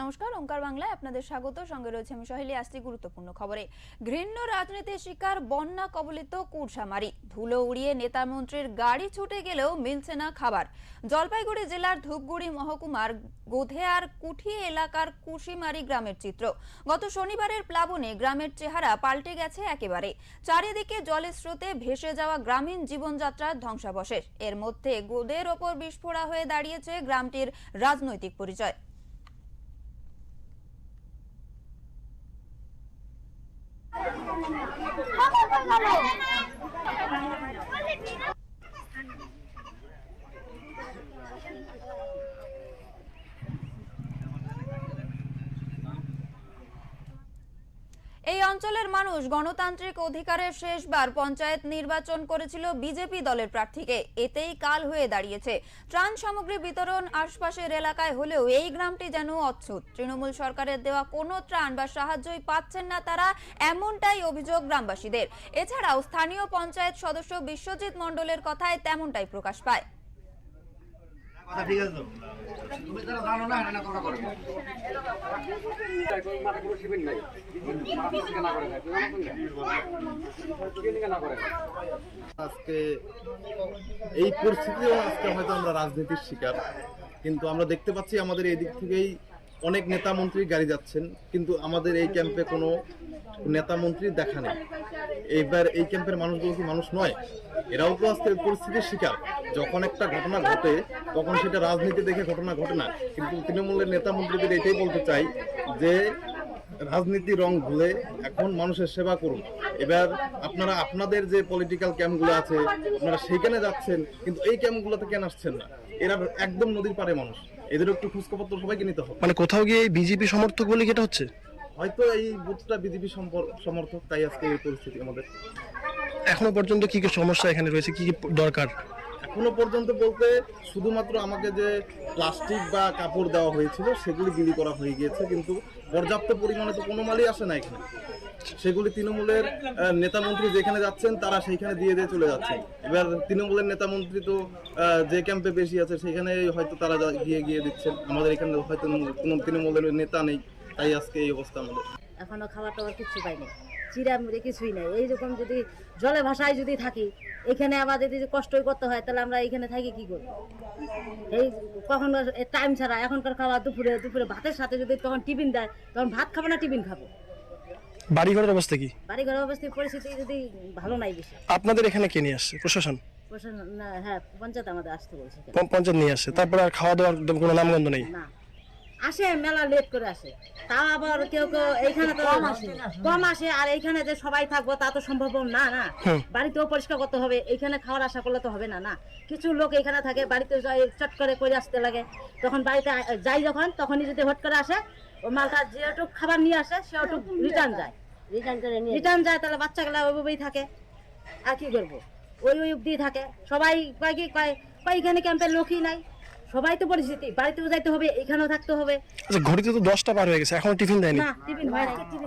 নমস্কার, ওঙ্কার বাংলায় আপনাদের স্বাগত। সঙ্গে রয়েছে আমি সহেলি, আসছি গুরুত্বপূর্ণ খবরে। ঘৃণ্য রাজনীতির শিকার বন্যা কবলিত কুরসামারি। ধুলো উড়িয়ে নেতা মন্ত্রীর গাড়ি ছুটে গেলেও মিলছে না খাবার। জলপাইগুড়ি জেলার ধূপগুড়ি মহকুমার গোধেয়ার কুঠি এলাকার কুশিমারি গ্রামের চিত্র। গত শনিবারের প্লাবনে গ্রামের চেহারা পাল্টে গেছে একেবারে। চারিদিকে জলের স্রোতে ভেসে যাওয়া গ্রামীণ জীবনযাত্রার ধ্বংসাবশেষ। এর মধ্যে গোদের ওপর বিস্ফোরা হয়ে দাঁড়িয়েছে গ্রামটির রাজনৈতিক পরিচয়। เขาไม่ไปกันหรอก এই অঞ্চলের মানুষ গণতান্ত্রিক অধিকারের শেষবার পঞ্চায়েত নির্বাচন করেছিল বিজেপি দলের প্রার্থীকে। এতেই কাল হয়ে দাঁড়িয়েছে। ত্রাণ সামগ্রী বিতরণ আশপাশের এলাকায় হলেও এই গ্রামটি যেন অচ্ছুত। তৃণমূল সরকারের দেওয়া কোনো ত্রাণ বা সাহায্যই পাচ্ছেন না তারা, এমনটাই অভিযোগ গ্রামবাসীদের। এছাড়াও স্থানীয় পঞ্চায়েত সদস্য বিশ্বজিৎ মণ্ডলের কথায় তেমনটাই প্রকাশ পায়। ঠিক আছে তুমি তারা জানো না এটা কথা করবে আজকে এই পরিস্থিতিও আজকে হয়তো আমরা রাজনীতির শিকার, কিন্তু আমরা দেখতে পাচ্ছি আমাদের এই দিক থেকেই অনেক নেতা মন্ত্রী গাড়ি যাচ্ছেন, কিন্তু আমাদের এই ক্যাম্পে কোনো নেতা মন্ত্রী দেখা নেই। এইবার এই ক্যাম্পের মানুষগুলো কি মানুষ নয়? এরাও তো আজকে পরিস্থিতির শিকার। যখন একটা ঘটনা ঘটে, তখন সেটা রাজনীতি দেখে ঘটনা ঘটে না। কিন্তু তৃণমূলের নেতা মন্ত্রীদের এটাই বলতে চাই যে, রাজনীতি রং ভুলে এখন মানুষের সেবা করুন। এবার আপনারা, আপনাদের যে পলিটিক্যাল ক্যাম্পগুলো আছে, আপনারা সেইখানে যাচ্ছেন, কিন্তু এই ক্যাম্পগুলোতে কেন আসছেন না? এরা একদম নদীর পারে মানুষ। এদের একটু খোঁজখবর সবাইকে নিতে হবে। মানে কোথাও গিয়ে বিজেপি সমর্থক বলে কি এটা হচ্ছে? হয়তো এই বুথটা বিজেপি সমর্থক তাই আজকে এই পরিস্থিতি আমাদের। এখনও পর্যন্ত কি কি সমস্যা এখানে রয়েছে কি কি দরকার? এখনও পর্যন্ত বলতে শুধুমাত্র আমাকে যে প্লাস্টিক বা কাপড় দেওয়া হয়েছিল সেগুলি বিলি করা হয়ে গিয়েছে কিন্তু পর্যাপ্ত পরিমাণে তো কোনো মালই আসে না এখানে। সেগুলি তৃণমূলের আহ, নেতা মন্ত্রী যেখানে যাচ্ছেন তারা সেইখানে দিয়ে দিয়ে চলে যাচ্ছেন এবার তৃণমূলের নেতা মন্ত্রী তো যে ক্যাম্পে বেশি আছে সেখানে হয়তো তারা গিয়ে গিয়ে দিচ্ছেন। আমাদের এখানে হয়তো কোনো তৃণমূলের নেতা নেই তাই আজকে এই অবস্থা আমাদের। এখনও খাবার টাবার কিচ্ছু পাইনি। চিরা মুড়ে কিছুই নাই। এইরকম যদি জলে ভাষায় যদি থাকি এখানে আবার যদি কষ্টই করতে হয় তাহলে আমরা এখানে থাকি কি করব? এই কখন টাইম ছাড়া এখনকার খাওয়া দুপুরে দুপুরে ভাতের সাথে যদি তখন টিফিন দেয় তখন ভাত খাব না টিফিন খাব? বাড়ি ঘরের অবস্থা কি? বাড়ি ঘরের অবস্থিত পরিস্থিতি যদি ভালো নাই বেশি। আপনাদের এখানে কে নিয়ে আসছে? প্রশাসন? প্রশাসন না, হ্যাঁ পঞ্চায়েত আমাদের আসতে বলছে। পঞ্চ- পঞ্চায়েত নিয়ে আসছে। তারপরে আর খাওয়া দাওয়ার কোনো নামগন্ধ নেই? না। আসে মেলা লেট করে আসে। তাও আবার কেউ কেউ এইখানে তো কম আসে। কম আসে আর এইখানে যে সবাই থাকব তা তো সম্ভব না না? বাড়িতেও পরিষ্কার করতে হবে এইখানে খাওয়ার আশা করলে তো হবে না না? কিছু লোক এখানে থাকে বাড়িতে যাই চট করে করে আসতে লাগে। তখন বাড়িতে যাই যখন তখনই যদি হট করে আসে ও মালটা যেটুক খাবার নিয়ে আসে সেটুক রিটার্ন যায়। রিটার্ন করে রিটার্ন যায় তাহলে বাচ্চাগুলা ওইভাবেই থাকে। আর কি করব ওই ওই অব্দি থাকে। সবাই কয় কি কয় কয় এখানে ক্যাম্পের লোকই নাই। সবাই তো পরিস্থিতি বাড়িতেও যাইতে হবে এখানেও থাকতে হবে। আচ্ছা ঘড়িতে তো দশটা পার হয়ে গেছে এখন টিফিন দেয়নি। না টিফিন হয় না